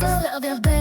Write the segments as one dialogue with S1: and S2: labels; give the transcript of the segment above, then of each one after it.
S1: just your little.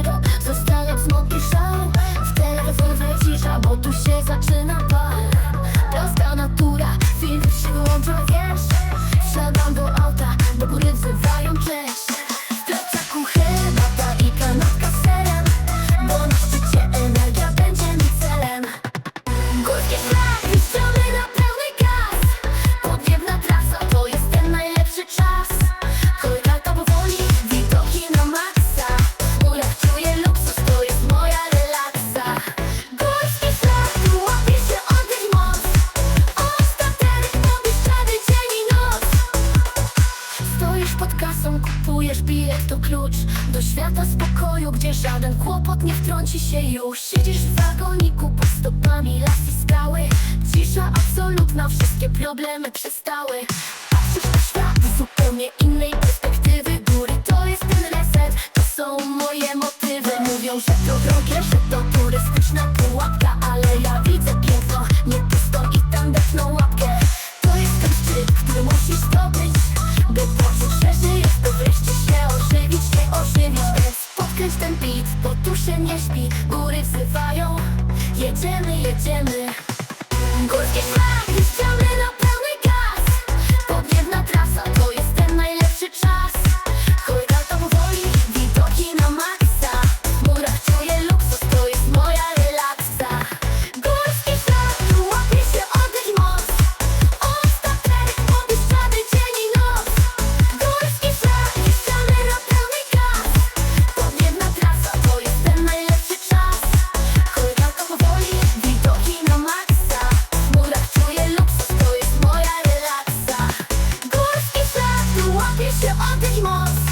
S1: Stoisz pod kasą, kupujesz bilet, to klucz Do świata spokoju, gdzie żaden kłopot nie wtrąci się już. Siedzisz w wagoniku pod stopami las i skały. Cisza absolutna, wszystkie problemy przestały. Patrzysz na świat zupełnie innej się nie śpi, góry wzywają Jedziemy, jedziemy. small